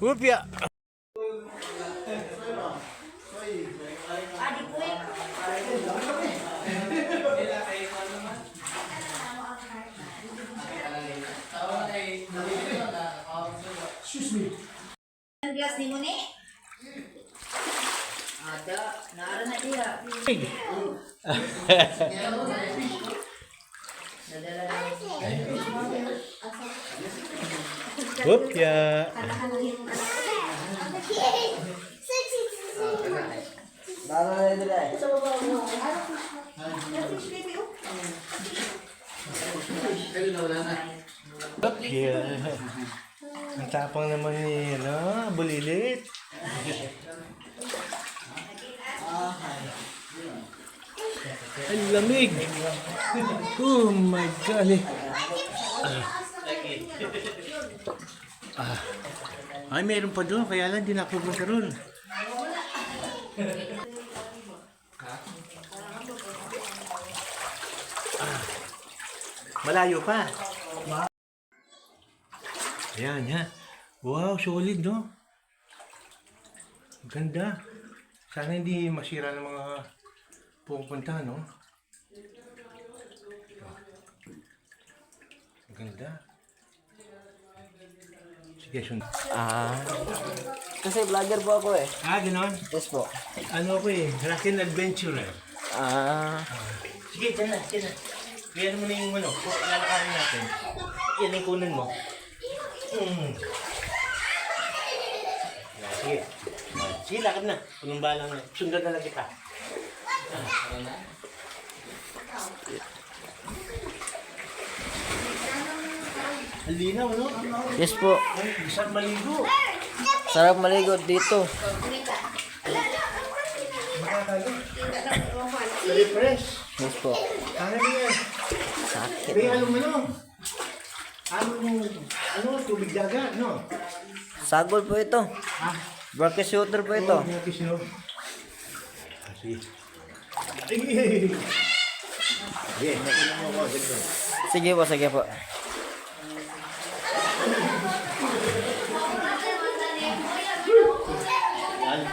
Whoopia! Ang glass ni mo ni? Ada, naara na iya. Nadala na. Na. Whoopia! Ang tapang naman ni, ano, bulilit. Ang lamig! Oh my God! Ah. Ay, meron pa doon, kaya lang di na ako pupunta roon. Ah. Malayo pa. Ayan, ha. Wow, solid, no? Ganda. Sana hindi masira ng mga pupunta, no? Ganda. Sund. Ah. Kasi vlogger po ako eh. Ah, gano'n? Yes po. Ano ko eh, Rockin' Adventurer. Ah. Sige, dyan na, dyan na. Bigyan mo na yung ano, kung lalakarin natin. Yan yung kunan mo. Mm. Sige. Ah, Sige, lakad na. Punong balang na. Sundan na lang kita. Ang linaw, no? Yes po. Isang maligo. Sarap maligo dito. Refresh. Yes po. Sakit. May ano mo, no? Ano, ano, tubig dagat, no? Sagol po ito. Ah, Barker shooter po ito. Oh, mga kisyo. Ah. Sige. Sige po, sige po.